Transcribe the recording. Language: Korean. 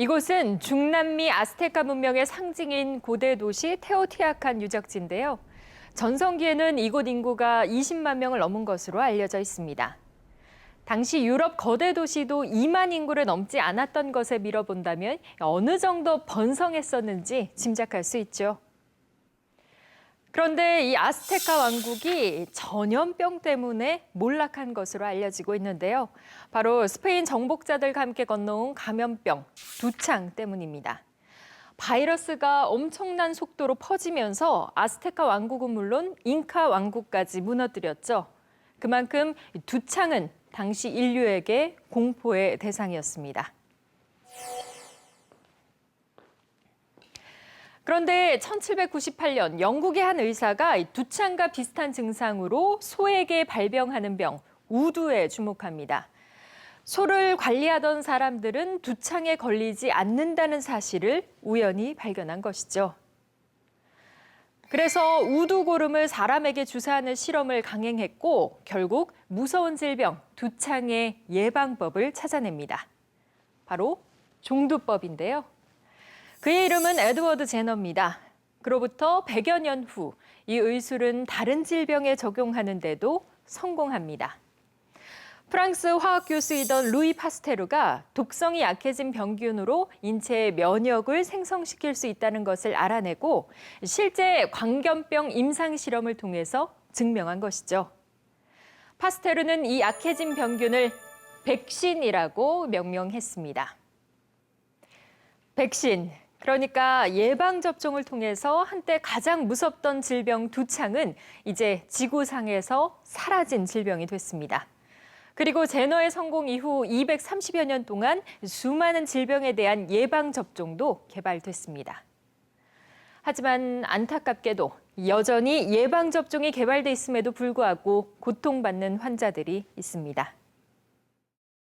이곳은 중남미 아스테카 문명의 상징인 고대 도시 테오티아칸 유적지인데요. 전성기에는 이곳 인구가 20만 명을 넘은 것으로 알려져 있습니다. 당시 유럽 거대 도시도 2만 인구를 넘지 않았던 것에 밀어본다면 어느 정도 번성했었는지 짐작할 수 있죠. 그런데 이 아스테카 왕국이 전염병 때문에 몰락한 것으로 알려지고 있는데요. 바로 스페인 정복자들과 함께 건너온 감염병, 두창 때문입니다. 바이러스가 엄청난 속도로 퍼지면서 아스테카 왕국은 물론 잉카 왕국까지 무너뜨렸죠. 그만큼 두창은 당시 인류에게 공포의 대상이었습니다. 그런데 1798년 영국의 한 의사가 이 두창과 비슷한 증상으로 소에게 발병하는 병, 우두에 주목합니다. 소를 관리하던 사람들은 두창에 걸리지 않는다는 사실을 우연히 발견한 것이죠. 그래서 우두고름을 사람에게 주사하는 실험을 강행했고 결국 무서운 질병 두창의 예방법을 찾아냅니다. 바로 종두법인데요. 그의 이름은 에드워드 제너입니다. 그로부터 100여 년 후 이 의술은 다른 질병에 적용하는데도 성공합니다. 프랑스 화학 교수이던 루이 파스테르가 독성이 약해진 병균으로 인체의 면역을 생성시킬 수 있다는 것을 알아내고 실제 광견병 임상 실험을 통해서 증명한 것이죠. 파스테르는 이 약해진 병균을 백신이라고 명명했습니다. 백신, 그러니까 예방접종을 통해서 한때 가장 무섭던 질병 두창은 이제 지구상에서 사라진 질병이 됐습니다. 그리고 제너의 성공 이후 230여 년 동안 수많은 질병에 대한 예방접종도 개발됐습니다. 하지만 안타깝게도 여전히 예방접종이 개발돼 있음에도 불구하고 고통받는 환자들이 있습니다.